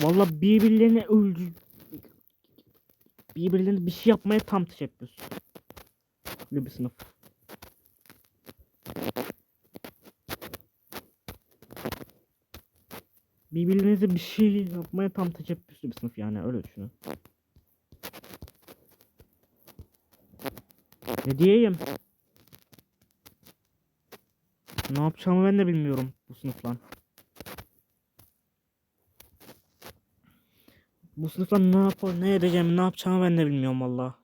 Valla birbirlerine öldü. Birbirlerine bir şey yapmaya tam teşebbüs. Böyle bir sınıf. Birbirlerinize bir şey yapmaya tam teşebbüslü bir sınıf yani öyle düşünün. Ne diyeyim? Ne yapacağımı ben de bilmiyorum bu sınıfla. Bu sınıfla ne yap ne edeceğim, ne yapacağımı ben de bilmiyorum valla.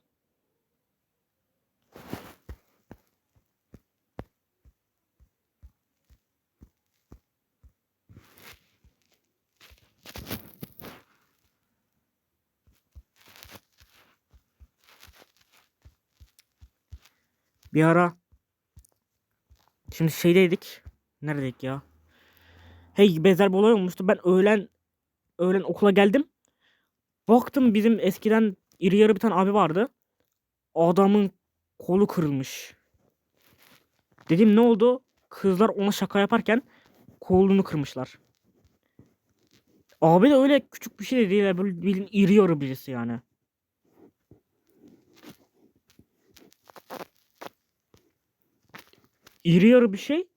Bir ara Şimdi şeydeydik. Neredeydik ya? Hey benzer bir olay olmuştu. Ben öğlen öğlen okula geldim. Baktım bizim eskiden iri yarı bir tane abi vardı. Adamın kolu kırılmış. Dedim ne oldu? Kızlar ona şaka yaparken kolunu kırmışlar. Abi de öyle küçük bir şey de değil. Böyle bildiğin iri yarı birisi yani. İri yarı bir şey.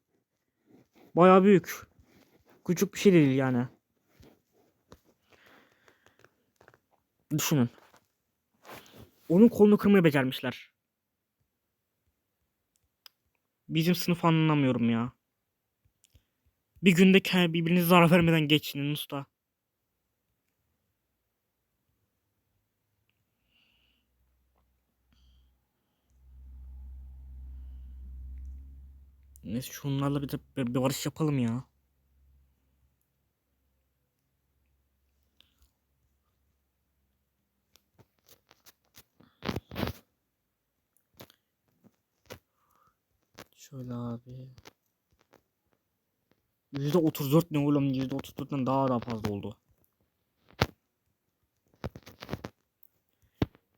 Bayağı büyük. Küçük bir şey değil yani. Düşünün. Onun kolunu kırmayı becermişler. Bizim sınıf anlamıyorum ya. Bir günde birbirinize zarar vermeden geçinin usta. Neyse şunlarla bir de bir barış yapalım ya. Şöyle abi. %34 ne oğlum? %34'ten daha daha fazla oldu.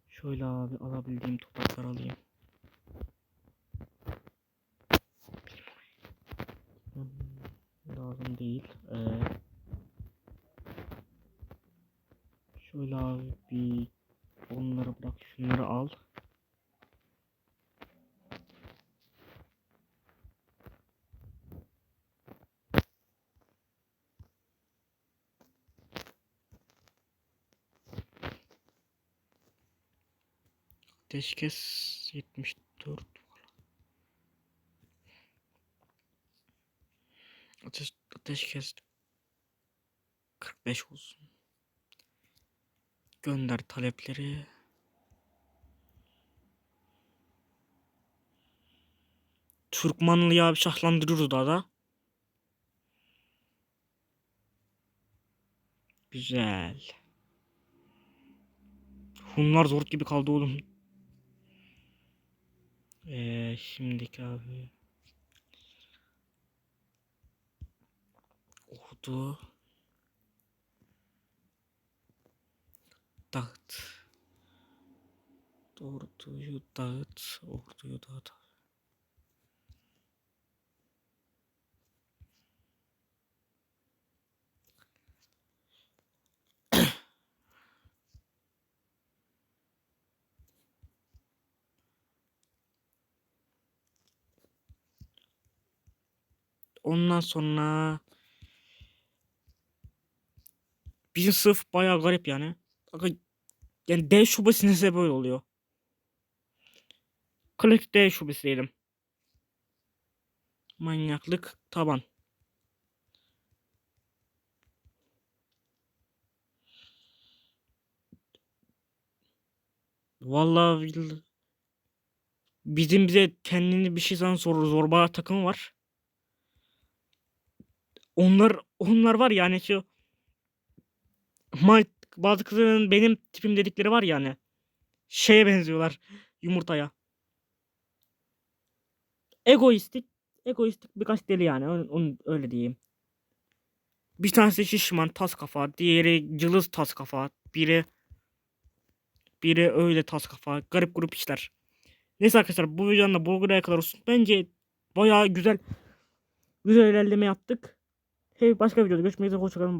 Şöyle abi alabildiğim topraklar alayım. Hmm, Lazım değil. Ee, şöyle abi bir onları bırak şunları al. Ateşkes 74 Ateş, ateşkes 45 olsun. Gönder talepleri. Türkmanlıya şahlandırırız daha da. Güzel. Hunlar zor gibi kaldı oğlum. Ee, şimdiki abi. Ordu. Dağıt. Orduyu dağıt. Orduyu dağıt. Ondan sonra bizim sınıf bayağı garip yani. Yani D şubesinde ise böyle oluyor. Klasik D şubesi diyelim. Manyaklık taban. Vallahi. Bizim bize kendini bir şey zor zorba takımı var. Onlar onlar var yani şu Ma bazı kızların benim tipim dedikleri var yani. Şeye benziyorlar yumurtaya. Egoistik, egoistik birkaç deli yani. Onu, onu öyle diyeyim. Bir tanesi şişman tas kafa, diğeri cılız tas kafa, biri biri öyle tas kafa. Garip grup işler. Neyse arkadaşlar bu videonun da buraya kadar olsun. Bence bayağı güzel güzel ilerleme yaptık. Hey başka videoda görüşmek üzere hoşçakalın bay.